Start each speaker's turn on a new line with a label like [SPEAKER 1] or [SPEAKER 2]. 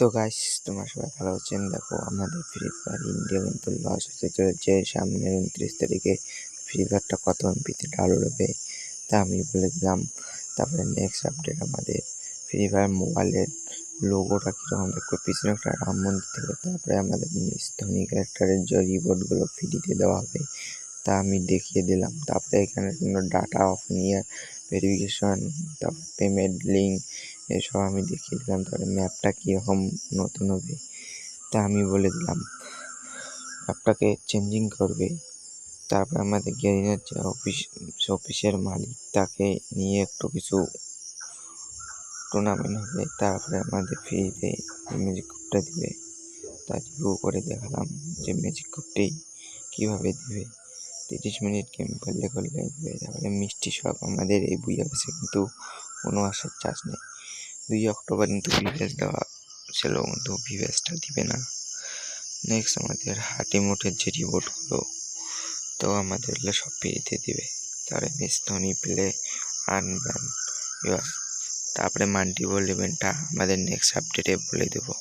[SPEAKER 1] তো গাইস তোমার সবাই ভালো আছেন? দেখো, আমাদের ফ্রি ফায়ার ইন্ডিয়া কিন্তু লস হতে চলেছে সামনের উনত্রিশ তারিখে। ফ্রি ফায়ারটা কত এম এমপিতে ডাউনলোড হবে, তা আমি বলে দিলাম। তারপরে নেক্সট আপডেট আমাদের ফ্রি ফায়ার মোবাইলের লোগোটা কীরকম? দেখবে পিছনে একটা রাম মন্দির থেকে, তারপরে আমাদের ধনী ক্যারেক্টারের যে রিবোর্ডগুলো ফ্রিতে দেওয়া হবে তা আমি দেখিয়ে দিলাম। তারপরে এখানে কোনো ডাটা অফ নিয়ে ভেরিফিকেশন তারপর পেমেন্ট লিঙ্ক এসব আমি দেখিয়ে দিলাম। তারপরে ম্যাপটা কীরকম নতুন হবে, তা আমি বলে দিলাম। ম্যাপটাকে চেঞ্জিং করবে, তারপর আমাদের গ্যারিনার যে অফিস অফিসের মালিক। তাকে নিয়ে একটু কিছু টুর্নামেন্ট হবে, তারপরে আমাদের ফ্রিতে ম্যাজিক কুপটা দিবে। তা করে দেখালাম যে ম্যাজিক কুপটি কীভাবে দিবে। তিরিশ মিনিট গেম করলে দিবে তারপরে মিষ্টি সব আমাদের এই বুইয়া কাছে কিন্তু কোনো আসার চান্স নেই। দুই অক্টোবর কিন্তু ভিভেস দেওয়া ছিল, কিন্তু ভিভেসটা দিবে না। নেক্সট আমাদের হাটি মুঠের যে রিবোর্টগুলো তো আমাদের এগুলো সব ফ্রিতে দিবে। তারপরে মিস ধোনি প্লে আনব্যান তারপরে মাল্টিপল ইভেন্টটা আমাদের নেক্সট আপডেটে বলে দেবো।